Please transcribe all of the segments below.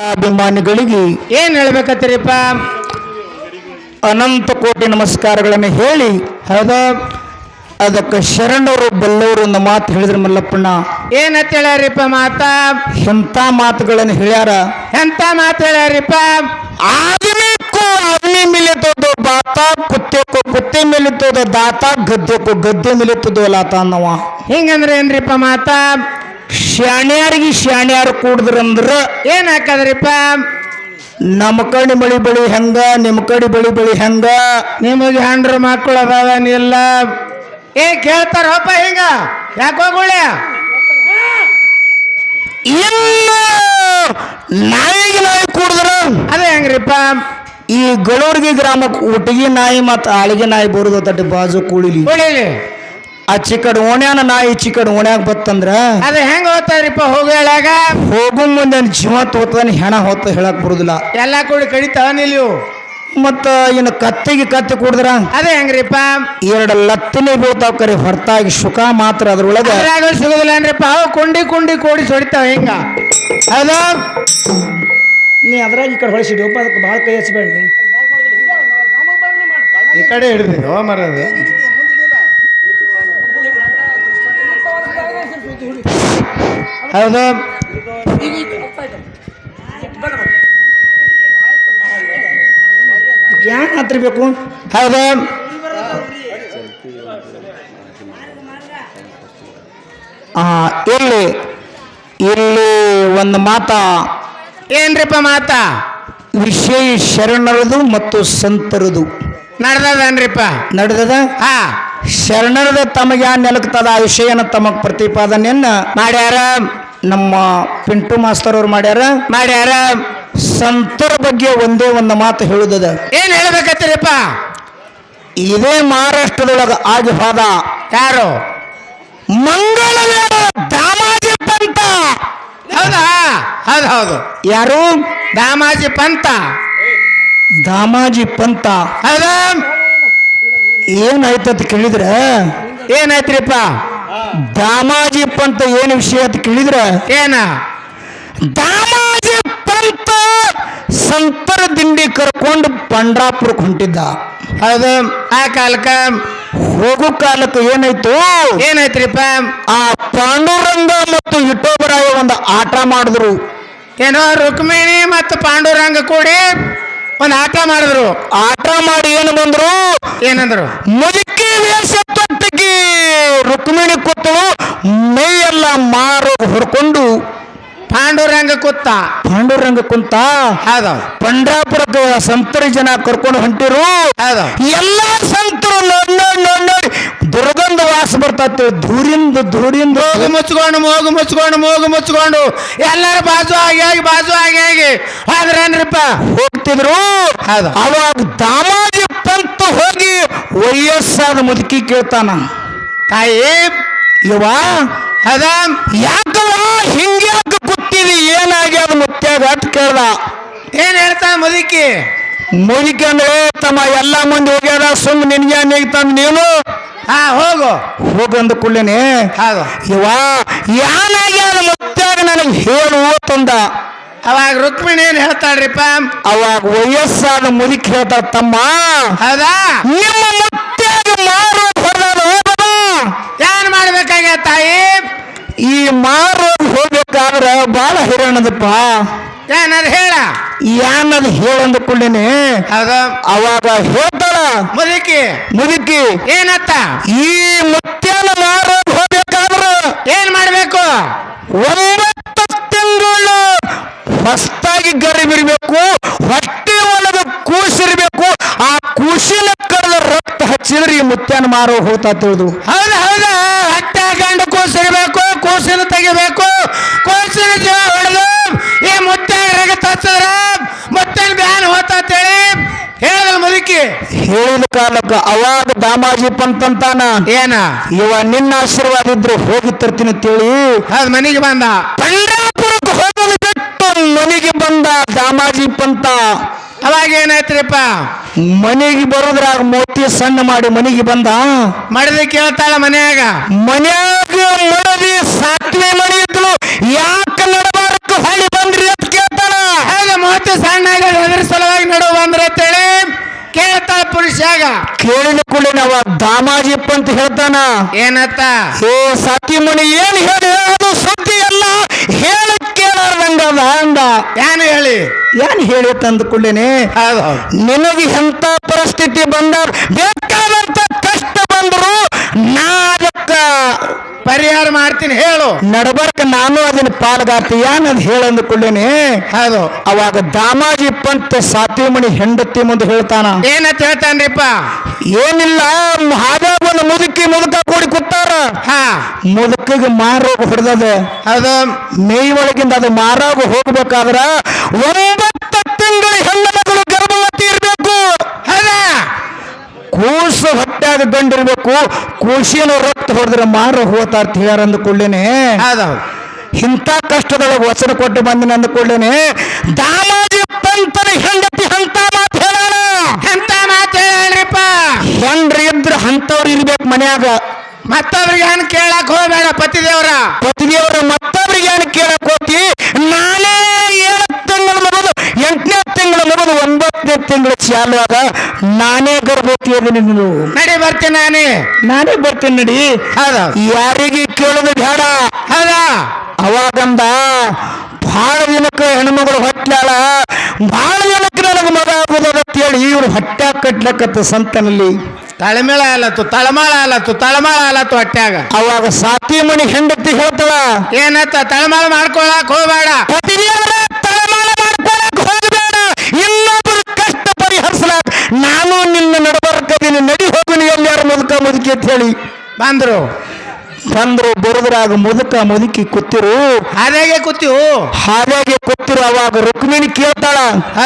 ಅಭಿಮಾನಿಗಳಿಗೆ ಏನ್ ಹೇಳ್ಬೇಕತ್ತೀರಿಪ್ಪ? ಅನಂತ ಕೋಟಿ ನಮಸ್ಕಾರಗಳನ್ನು ಹೇಳಿ ಹೌದ. ಅದಕ್ಕೆ ಶರಣರು ಬಲ್ಲವರು ಒಂದು ಮಾತು ಹೇಳಿದ್ರೆ ಮಲ್ಲಪ್ಪಣ್ಣ. ಏನಂತ ಹೇಳ್ಯಾರಿಪ್ಪ ಮಾತ? ಎಂಥ ಮಾತುಗಳನ್ನು ಹೇಳ್ಯಾರ? ಎಂತ ಮಾತು ಹೇಳ್ಯಾರಿಪ್ಪ? ಆದಮೇಕೋ ಅಗ್ನಿ ಮಿಲಿತದೋ ಬಾತ ಕುತ್ತೆಕೋ ಕುತ್ತೆ ಮಿಲಿತದೋ ದಾತ ಗದ್ದೆ ಕೋ ಗದ್ದೆ ಮಿಲಿತದೋ ಲಾತ ಅನ್ನವ. ಹಿಂಗಂದ್ರೆ ಏನ್ರಿಪ್ಪ ಮಾತ? ಶಾಣ್ಯಾರಿಗೆ ಶಾಣ್ಯಾರು ಕೂಡಿದ್ರಂದ್ರೆ ಏನ್ ಹಾಕದ್ರಿಪ್ಪ? ನಮ್ಮ ಕಡೆ ಬಳಿ ಬಳಿ ಹೆಂಗ ನಿಮ್ಮ ಕಡೆ ಬಳಿ ಬಳಿ ಹೆಂಗ? ನಿಮಗೆ ಹಂಡ್ರ ಮಕ್ಕಳು ಅದಾವನಿಲ್ಲ ಏ ಕೇಳ್ತಾರಪ್ಪ ಹಿಂಗ. ಯಾಕೋ ಗುಳ್ಯ ಇನ್ನು ನಾಯಿಗೆ ನಾಯಿ ಕೂಡಿದ್ರು? ಅದೇ ಹೆಂಗ್ರಿಪ್ಪ? ಈ ಗಳೂರ್ಗಿ ಗ್ರಾಮಕ್ಕೆ ಒಟ್ಟಿಗೆ ನಾಯಿ ಮತ್ತು ಆಳಿಗೆ ನಾಯಿ ಬರುದು ತಟ್ಟಿ ಬಾಜು ಕೂಳಿಲಿ. ಉಳಿಲಿ ಆ ಚಿಕ್ಕಡ್ ಓಣ್ಯಾನ ನಾಯಿ ಚಿಕ್ಕಡ್ ಓಣ್ಯಾಗ ಬತ್ತಂದ್ರ ಅದೇ ಹೆಂಗ ಓದ್ತಾರಿಪ್ಪ ಹೋಗು ಹೇಳಾಗ ಹೋಗು ಮುಂದೆ ಜೀವ ತೋತಾನೆ ಹೆಣ ಹೋತ ಹೇಳಕ್ ಬರುದಿಲ್ಲ. ಎಲ್ಲಾ ಕೂಡಿ ಕಡಿತಾವ ನಿಲ್ಯು ಮತ್ತ ಇನ್ನು ಕತ್ತಿಗೆ ಕತ್ತಿ ಕುಡಿದ್ರ? ಅದೇ ಹೆಂಗ್ರಿಪ್ಪ? ಎರಡು ಲತ್ತಿನೇ ಬೀಳ್ತಾವ ಕರೆ ಹೊರತಾಗಿ ಸುಖ ಮಾತ್ರ ಅದ್ರೊಳಗೆ. ಅದ್ರಾಗ ಸಿಗುದಿಲ್ಲ ಏನ್ರಿಪ್ಪ ಅವು ಕುಂಡಿ ಕುಂಡಿ ಕೂಡಿ ಸೊಡಿತಾವ ಹೆಂಗ. ಹೌದು? ನೀ ಅದ್ರಾಗ ಈ ಕಡೆ ಹೊಳಿಸಿದ್ಯಪ್ಪ ಅದಕ್ಕೆ ಭಾಳ ಕೈ ಹಚ್ಚಬೇಡ ನೀ ಈ ಕಡೆ ಹಿಡಿದಿದ್ದು ಮರದು ಹೌದು. ಯಾಕೆ ಹತ್ತಿರಬೇಕು ಹೌದು. ಇಲ್ಲಿ ಇಲ್ಲಿ ಒಂದು ಮಾತ. ಏನ್ರಿಪ್ಪ ಮಾತ? ವಿಶೇಷ ಶರಣರದು ಮತ್ತು ಸಂತರದು. ನಡ್ದದನ್ರಿಪ್ಪ? ನಡೆದದ? ಹಾ. ಶರಣರದ ತಮಗೆ ಯಾ ನೆಲಕ್ತದ ಆ ವಿಷಯನ ತಮಗ್ ಪ್ರತಿಪಾದನೆಯನ್ನ ಮಾಡ್ಯಾರ. ನಮ್ಮ ಪಿಂಟು ಮಾಸ್ತರ್ ಅವ್ರು ಮಾಡ್ಯಾರ. ಮಾಡ್ಯಾರ. ಸಂತರ ಬಗ್ಗೆ ಒಂದೇ ಒಂದು ಮಾತು ಹೇಳುದದ. ಏನ್ ಹೇಳ್ಬೇಕತ್ತೀರಿಪ್ಪ? ಇದೇ ಮಹಾರಾಷ್ಟ್ರದೊಳಗ ಆಗಿ ಹೋದ. ಯಾರು? ಮಂಗಳ ದಾಮಾಜಿ ಪಂತ. ಹೌದಾ? ಹೌದು ಹೌದು. ಯಾರು? ದಾಮಾಜಿ ಪಂತ. ದಾಮಾಜಿ ಪಂತ. ಹೌದಾ. ಏನಾಯ್ತಂತ ಕೇಳಿದ್ರೆ ಏನಾಯ್ತ್ರಿಪ್ಪ? ದಾಮಾಜಿ ಪಂತ ಏನು ವಿಷಯ ಅಂತ ಕೇಳಿದ್ರೆ ಏನ? ದಾಮಾಜಿ ಪಂತ ಸಂತರ ದಿಂಡಿ ಕರ್ಕೊಂಡು ಪಂಡ್ರಾಪುರಕ್ಕೆ ಹೊಂಟಿದ್ದ. ಹೌದು ಆ ಕಾಲಕ್ಕ? ಹೋಗು ಕಾಲಕ್ಕೆ ಏನಾಯ್ತು? ಏನಾಯ್ತ್ರಿಪ್ಪ? ಆ ಪಾಂಡುರಂಗ ಮತ್ತು ವಿಠೋಬರಾಯ ಒಂದು ಆಟ ಮಾಡಿದ್ರು. ಏನೋ ರುಕ್ಮಿಣಿ ಮತ್ತು ಪಾಂಡುರಂಗ ಕೂಡಿ ಒಂದು ಆಟ ಮಾಡಿದ್ರು. ಆಟ ಮಾಡಿ ಏನು ಬಂದ್ರು? ಏನಂದ್ರು? ಮುದುಕಿ ವೇಷ ಪಾಂಡುರಂಗ ಕುತ್ತ. ಪಾಂಡುರಂಗ ಕುಂತ ಹೌದ. ಪಂಡ್ರಾಪುರದ ಸಂತರಿ ಜನ ಕರ್ಕೊಂಡು ಹೊಂಟಿರು. ಹೌದ. ಎಲ್ಲ ಸಂತರು ನೋಡ್ ನೋಡ್ ನೋಡ್. ನೋಡಿ ದುರ್ಗಂಧ ವಾಸ ಬರ್ತೈತೆ. ಧೂರಿಂದ ಧೂರಿಂದ. ಮೂಗು ಮುಚ್ಕೊಂಡು ಮೋಗು ಮುಚ್ಕೊಂಡು ಮೋಗು ಮುಚ್ಕೊಂಡು. ಎಲ್ಲರೂ ಬಾಜು ಆಗಿ ಆಗಿ ಬಾಜು ಆಗಿ ಆಗಿ. ಹೋದ್ರೇನ್ರಿಪ್ಪ ಹೋಗ್ತಿದ್ರು. ಹೌದ. ಅವಾಗ ದಾಮಾಜಿ ಪಂತ ಹೋಗಿ ವಯಸ್ಸಾದ ಮುದುಕಿ ಕೇಳ್ತಾನ. ತಾಯಿ. ಇವ ಹೌದ. ಯಾಕವ ಹಿಂಗ್ಯಾಕ ಕೂತಿದಿ ಏನಾಗ್ಯದ ಮುತ್ಯಾಗ ಅಟ್ ಕೇಳ್ದ? ಏನ್ ಹೇಳ್ತಾ ಮುದುಕಿ? ಮುದುಕಿ ಅಂದ್ರೆ ತಮ್ಮ ಎಲ್ಲ ಮಂದಿ ಹೋಗ್ಯಾರ ಸುಮ್ ನಿನ್ಗೆ ನೀಗ್ತಂದ್ ನೀನು? ಹಾ ಹೋಗು. ಹೋಗಂದ ಕುಳ್ಳೆನೆ ಹೌದು ಇವ ಏನಾಗ್ಯದ ಮುತ್ಯಾಗ ನನಗೆ ಹೇಳು ತಂದ ಅವಾಗ ರುಕ್ಮಿಣಿ ಏನ್ ಹೇಳ್ತಾಳ್ರಿಪ್ಪ? ಅವಾಗ ವಯಸ್ಸಾದ ಮುದುಕಿ ಹೇಳ್ತಾರ ತಮ್ಮ ಹೌದಾ? ನಿಮ್ಮ ಮುತ್ಯಾಗ ಮಾರು ಹೊಡೆದ ಹೋಗದ ಏನ್ ಮಾಡ್ಬೇಕಾಗ್ಯ ತಾಯಿ? ಈ ಮಾರೋ ಹೋಗ್ಬೇಕಾದ್ರ ಬಾಳ ಹಿರಣದಪ್ಪ ಏನಾರ ಹೇಳ? ಏನದು ಹೇಳಂದ ಹೌದು. ಅವಾಗ ಹೇಳ್ತಾಳ. ಮುದುಕಿ. ಮುದುಕಿ. ಏನತ್ತ? ಈ ಮುತ್ಯಾನ ಮಾರೋ ಹೋಗ್ಬೇಕಾದ್ರ ಏನ್ ಮಾಡ್ಬೇಕು? ಒಂಬತ್ತು ತಿಂಗಳು ಹೊಸ್ತಾಗಿ ಗರಿಬಿರ್ಬೇಕು ಹೊಟ್ಟೆ ಒಲದ ಕೂಸಿರ್ಬೇಕು ಆ ಕೂಸಿನ ಕಳೆದ ರಕ್ತ ಹಚ್ಚಿದ್ರೆ ಈ ಮುತ್ಯಾನ ಮಾರೋ ಹೋಗ್ತಾ ತಿಳಿದು. ಹೌದು ಹೌದು. ಹಚ್ಚಿದ್ರ ಮುತ್ತನ ಬ್ಯಾನ್ ಹೋತೇಳಿ ಹೇಳಿದ ಮುದುಕಿ. ಹೇಳಿದ ಕಾಲಕ್ಕ ಅವಾಗ ದಾಮಾಜಿ ಪಂತಂತಾನ ಏನ? ಇವ ನಿನ್ನ ಆಶೀರ್ವಾದ ಇದ್ರು ಹೋಗಿ ತರ್ತೀನಿ ತಿಳಿ ಅದ್ ಮನೆಗೆ ಬಂದ. ಪಂಡಾಪುರಕ್ಕೆ ಹೋಗಲು ಬಿಟ್ಟು ಮನೆಗೆ ಬಂದ ದಾಮಾಜಿ ಪಂತ. ಅವಾಗ ಏನಾಯ್ತ್ರಿಪ್ಪ? ಮನೆಗೆ ಬರೋದ್ರಾಗ ಮೋತಿ ಸಣ್ಣ ಮಾಡಿ ಮನೆಗೆ ಬಂದ. ಮಡದಿ ಕೇಳ್ತಾಳ ಮನ್ಯಾಗ. ಮನ್ಯಾಗ ಮಡದಿ ಸಾತ್ವೆ ಮನೆ ಇದ್ಲು ಯಾಕ ನಡಬಾರಕ್ಕೆ ಹೊಳಿ ಬಂದ್ರಿ ಅಂತ ಸಣ್ಣಾಗ ಅದರ ಸಲುವಾಗಿ ನಡುವ ಅಂದ್ರೆ ಅಂತೇಳಿ ಕೇಳ್ತಾ ಪುರುಷಾಗ. ಕೇಳಿದ ಕೂಡಲೇ ಅವ ದಾಮಾಜಿಪ್ಪ ಅಂತ ಹೇಳ್ತಾನ. ಏನತ್ತ? ಹೇ ಸತಿ ಮುನಿ ಏನ್ ಹೇಳಿ? ಅದು ಸುದ್ದಿ ಅಲ್ಲ. ಹೇಳ ಕೇಳಾರ್ದಂಗದ ಅಂದ. ಏನ್ ಹೇಳಿ? ಏನ್ ಹೇಳಿ ತಂದ ಕೂಡಲೇನೆ? ಹೌದು ಹೌದು. ನಿನಗೆ ಎಂತ ಪರಿಸ್ಥಿತಿ ಬಂದ ಬೇಕಾದಂತ ಕಷ್ಟ ಬಂದ್ರು ನಾ ಅದಕ್ಕ ಪರಿಹಾರ ಮಾಡ್ತೀನಿ ಹೇಳು. ನಡಬರ್ಕ ನಾನು ಅದನ್ನ ಪಾಲ್ಗಾತಿ ಏನ್ ಅದ್ ಹೇಳಂದ ಕೂಡಲೇನೆ ಹೌದು. ಅವಾಗ ದಾಮಾಜಿ ಪಂತ ಸಾತಿಮಣಿ ಹೆಂಡತಿ ಮುಂದೆ ಹೇಳ್ತಾನ ಏನಂತ ಹೇಳ್ತಾನ್ರಿಪ್ಪ? ಏನಿಲ್ಲ ಮಹಾದೇವನ ಮುದುಕಿ ಮುದುಕ ಕೂಡಿ ಕೂತಾರ. ಹಾ. ಮುದುಕಿಗೆ ಮಾರೋಗ ಹೊಡೆದದ. ಅದ ಮೈ ಒಳಗಿಂದ ಅದು ಮಾರಾಗ ಹೋಗ್ಬೇಕಾದ್ರ ಒಂಬತ್ತು ಕೂಸು ಹೊಟ್ಟಾಗ ಗಂಡಿರ್ಬೇಕು ಕೂಸಿನ ರಕ್ತ ಹೊಡೆದ್ರೆ ಮಾರ ಹೋತ ಅಂತ ಹೇಳ್ಯಾರ ಅಂದ್ಕೊಳ್ಳೇನೆ. ಇಂಥ ಕಷ್ಟದೊಳಗೆ ವಚನ ಕೊಟ್ಟು ಬಂದಿನ ಅಂದ್ಕೊಳ್ಳೇನೆ. ದಾಮಾಜಿ ಪಂತನ ಹೆಂಡತಿ ಅಂತ ಮಾತು ಹೇಳೋಣ. ಅಂತ ಮಾತು ಹೇಳ್ರಿಪ್ಪ. ಹೆಂಡ್ರಿ ಇದ್ರ ಅಂತವ್ರು ಇರ್ಬೇಕು ಮನ್ಯಾಗ. ಮತ್ತೊಬ್ರಿಗೆ ಏನು ಕೇಳಕ್ ಹೋಗ್ಬೇಡ ಪತಿದೇವ್ರ. ಪತಿದೇವ್ರ ಮತ್ತೊಬ್ರಿಗೆ ಏನು ಕೇಳಕ್ ಹೋಗ್ತಿ ನಾನೇ ಮಗದು ಒಂಬತ್ತನೇ ತಿಂಗಳ ಚಾಲುವಾಗ ನಾನೇ ಗರ್ಭವತಿ ಅದೀನಿ ನೀನು ನಡಿ ಬರ್ತೀನಿ ನಾನೇ. ನಾನೇ ಬರ್ತೀನಿ ನಡಿ. ಯಾರಿಗೆ ಕೇಳೋದು ಬೇಡ. ಹೌದಾ? ಅವಾಗಂದ ಬಹಳ ದಿನಕ್ಕೆ ಹೆಣ್ಮಗಳು ಹೊಟ್ಟಾಳ ಬಹಳ ದಿನಕ್ಕೆ ನನಗೆ ಮಗ ಆಗುದಂತ ಅಂತೇಳಿ ಇವ್ರು ಹೊಟ್ಟೆ ಕಟ್ಲಕತ್ತ ಸಂತನಲ್ಲಿ. ತಳಮೇಳ ಆಲತ್ತು ತಳಮಾಳ ಆಲತ್ತು ತಳಮಾಳ ಆಲತ್ತು ಹೊಟ್ಟ್ಯಾಗ ಅವಾಗ ಸಾತಿ ಮಣಿ ಹೆಂಡತಿ ಹೇಳ್ತಾಳ ಏನತ್ತ ತಳಮಾಳ ಮಾಡ್ಕೊಳಕ್ ಹೋಗ್ಬೇಡ. ಮುದುಕಿ ಬಂದರು. ಬಂದ್ರು ಬರುದ್ರಾಗ ಮುದುಕ ಮುದುಕಿ ಕೂತಿರು. ಹಾದಾಗೆ ಕೂತಿವು ಹಾದ್ಯಾಗೆ ಕೂತಿರು ಅವಾಗ ರುಕ್ಮಿಣಿ ಕೇಳ್ತಾಳ.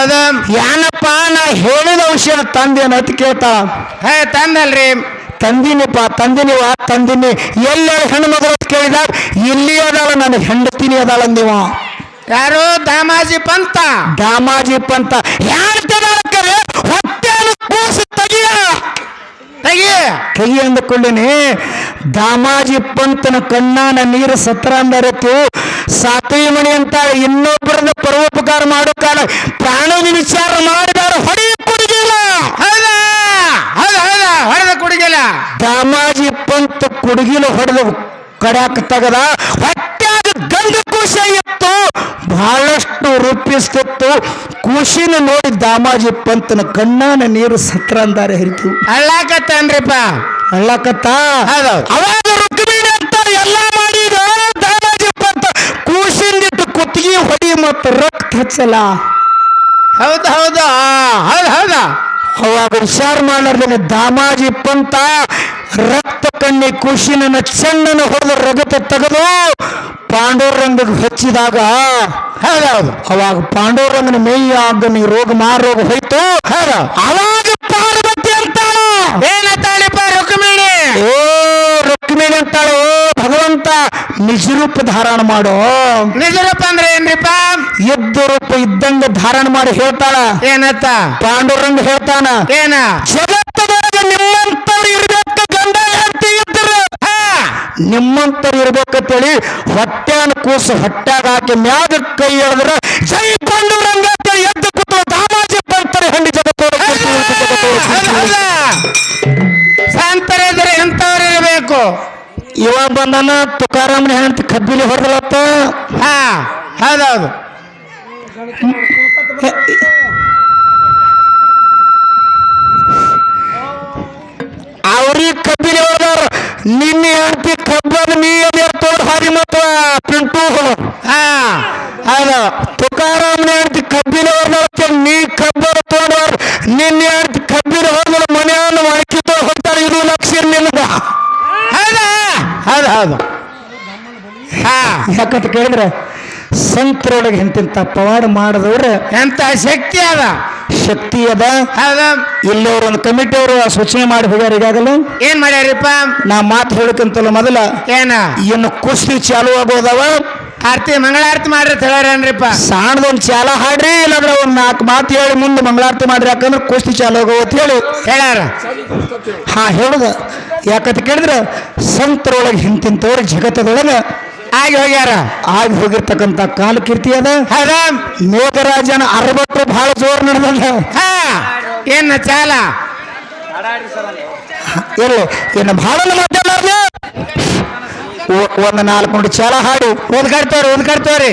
ಅದ ಏನಪ್ಪ ನಾ ಹೇಳಿದ ಔಷಧ ತಂದೇನ ಅಂತ ಕೇಳ್ತಾಳ. ಹೇ ತಂದಲ್ರಿ. ತಂದಿನಿಪ್ಪ ತಂದಿನಿವ ತಂದಿನಿ. ಎಲ್ಲ ಹೆಣ್ಣು ಮಗಳು ಕೇಳಿದಾಗ ಇಲ್ಲಿ ಅದಾಳ ನನ್ನ ಹೆಂಡತಿನಿ ಅದಾಳ ಅಂದಿವ. ಯಾರು? ದಾಮಾಜಿ ಪಂತ. ದಾಮಾಜಿ ಅಂತ ಯಾರು ಕೂಸು ತೆಗಿಯ. ತೆಗಿ. ಕೈ ಅಂದುಕೊಳ್ಳಿನಿ ದಾಮಾಜಿ ಪಂತನ ಕಣ್ಣಾನ ನೀರು ಸತ್ರ ಸಾತವಿ ಮಣಿ ಅಂತ ಇನ್ನೊಬ್ಬರದ ಪರೋಪಕಾರ ಮಾಡೋ ಕಾಲ ಪ್ರಾಣದ ವಿಚಾರ ಮಾಡಿದಾರ ಹೊಡೆಯ ಕೊಡುಗಿಲ್ಲ. ಹೊಡೆದ ಕೊಡುಗಿಲ್ಲ. ದಾಮಾಜಿ ಪಂತ ಕೊಡುಗಿಲು ಹೊಡೆದು ಕಡ್ಯಾಕ ತಗದ ಹೊಟ್ಯಾಗ ಗಂಧ ಕೋಶ ಇತ್ತು ಬಹಳಷ್ಟು ರೂಪಿಸ್ತಿತ್ತು. ಕೂಸಿನ ನೋಡಿ ದಾಮಾಜಿ ಪಂತನ ಕಣ್ಣಾನ ನೀರು ಸತ್ರ ಅಂದಾರೆ ಹರಿತು. ಅಳ್ಳಾಕತ್ತನ್ರಿಪ್ಪ ಅಳ್ಳಕತ್ತ. ಅವಾಗ ರುಕ್ಮಿಣಿ ಅಂತ ಎಲ್ಲ ಮಾಡಿದ ದಾಮಾಜಿ ಪಂತ ಕೂಸಿಂದಿಟ್ಟು ಕುತ್ತಿಗೆ ಹೊಡಿ ಮತ್ತು ರಕ್ತ ಹಚ್ಚಲ. ಹೌದು ಹೌದು. ಹೌದು ಹೌದಾ. ಅವಾಗ ಹುಷಾರು ಮಾಡಲಾರ್ದೇನೆ ದಾಮಾಜಿ ಪಂತ ರಕ್ತ ಕಣ್ಣಿ ಕುಶಿನ ಚೆನ್ನನ್ನು ಹೊಡೆದು ರಗತ ತೆಗೆದು ಪಾಂಡವರಂಗಕ್ಕೆ ಹಚ್ಚಿದಾಗ ಹೇಳ ಅವಾಗ ಪಾಂಡವರಂಗನ ಮೇಯ ಆಗನಿ ರೋಗ ಮಾರೋಗ ಹೋಯ್ತು. ಹೇಳ ಅವಾಗ ಪಾರ್ವತಿ ಅಂತಾಳ. ಏನತ್ತಾಳಪ್ಪ ರುಕ್ಮಿಣಿ? ಓ ರುಕ್ಮಿಣಿ ಅಂತಾಳ ಓ ಭಗವಂತ ನಿಜ ರೂಪ ಧಾರಣ ಮಾಡೋ. ನಿಜರೂಪ ಅಂದ್ರೆ ಏನ್ರಿಪ್ಪ? ಎದ್ದು ರೂಪ ಇದ್ದಂಗ ಧಾರಣ ಮಾಡಿ ಹೇಳ್ತಾಳ. ಏನತ್ತ? ಪಾಂಡುರಂಗ ಹೇಳ್ತಾನ. ಏನ? ಜಗತ್ತದೊಳಗೆ ನಿಮ್ಮಂತವ್ರು ಇರ್ಬೇಕಂತೇಳಿ ಹೊಟ್ಟೆನ ಕೂಸು ಹೊಟ್ಯಾಗ ಹಾಕಿ ಮ್ಯಾಗ ಕೈ ಎಳೆದ್ರ ಜೈ ಅಂತೇಳಿ ಎದ್ದು ಕೂತು ದಾಮಾಜಿ ಬರ್ತಾರೆ ಹೌದು ಹೌದಾ ಸಂತರಿದ್ರೆ ಎಂತವ್ರು ಇರಬೇಕು. ಇವ ಬಂದನ ತುಕಾರಾಮನ ಹೆಂಡತಿ ಕಬ್ಬಿಲಿ ಹೊರದಲತ್ತ ಹಾ ಹೌದೌದು. ಅವ್ರಿಗೆ ಕಬ್ಬಿಲಿ ಹೊಡೆದವ್ರ ನಿನ್ನೆ ಹೆಂಡತಿ ಕಬ್ಬದ ನೀ ತೋಡ್ ಹಾರಿ ಮತ್ತ ಪಿಂಟು ಹಾ. ಹೌದು. ತುಕಾರಾಮನ ಹೆಂಡತಿ ಕಬ್ಬಿನ ಹೊಡೆದವಕ್ಕೆ ನೀ ಕಬ್ಬರ ತೋಡವ್ರ ನಿನ್ನೆ ಹೆಂಡತಿ ಕಬ್ಬಿನ ಹೊಡೆದ ಮನೆಯನ್ನು ತೋಡ್ ಹೋಗ್ತಾರೆ ಇದು ಲಕ್ಷ ನಿಲ್ಲದ ಹೌದ? ಹೌದು ಹೌದು. ಹಾ. ಯಾಕಂತ ಕೇಳಿದ್ರೆ ಸಂತರೊಳಗೆ ಇಂತಿಂತ ಪವಾಡ ಮಾಡಿದವ್ರೆ ಎಂತ ಶಕ್ತಿ ಅದ. ಶಕ್ತಿ ಅದ. ಇಲ್ಲಿ ಒಂದು ಕಮಿಟಿ ಅವರು ಸೂಚನೆ ಮಾಡಿ ಹೋಗ್ಯಾರ ಈಗಾಗಲೇ. ಏನ್ ಮಾಡ್ಯಾರಿಪ್ಪ? ನಾ ಮಾತು ಹೇಳಕಂತಲ್ಲ ಮೊದಲ. ಏನ? ಇನ್ನು ಕುಸ್ತಿ ಚಾಲು ಆಗೋದವ. ಆರ್ತಿ ಮಂಗಳಾರತಿ ಮಾಡ್ರಿ ಅಂತ ಸಾಣದ ಒಂದು ಚಾಲ ಹಾಡ್ರಿ ಇಲ್ಲಾಂದ್ರೆ ಒಂದು ನಾಲ್ಕು ಮಾತು ಹೇಳಿ ಮುಂದೆ ಮಂಗಳಾರತಿ ಮಾಡ್ರಿ ಯಾಕಂದ್ರೆ ಕುಸ್ತಿ ಚಾಲು ಆಗೋ ಅಂತ ಹೇಳಿ. ಹೇಳ್ಯಾರ? ಹಾ ಹೇಳುದ. ಯಾಕಂತ ಕೇಳಿದ್ರೆ ಸಂತರೊಳಗೆ ಹಿಂತಿಂತವ್ರ ಜಗತ್ತದೊಳಗೆ ಆಗಿ ಹೋಗ್ಯಾರ. ಆಗಿ ಹೋಗಿರ್ತಕ್ಕಂಥ ಕಾಲ ಕೀರ್ತಿ ಅದ ಮೇಘರಾಜನ ಅರವತ್ತು ಬಹಳ ಜೋರ್ ನಡೆದ ಏನ ಚಾಲ? ಇಲ್ಲ ಇನ್ನು ಬಹಳ ಒಂದು ನಾಲ್ಕು ಚಾಲ ಹಾಡಿ. ಓದ್ಕಾಡ್ತವ್ರಿ ಓದ್ಕಾಡ್ತವ್ರಿ.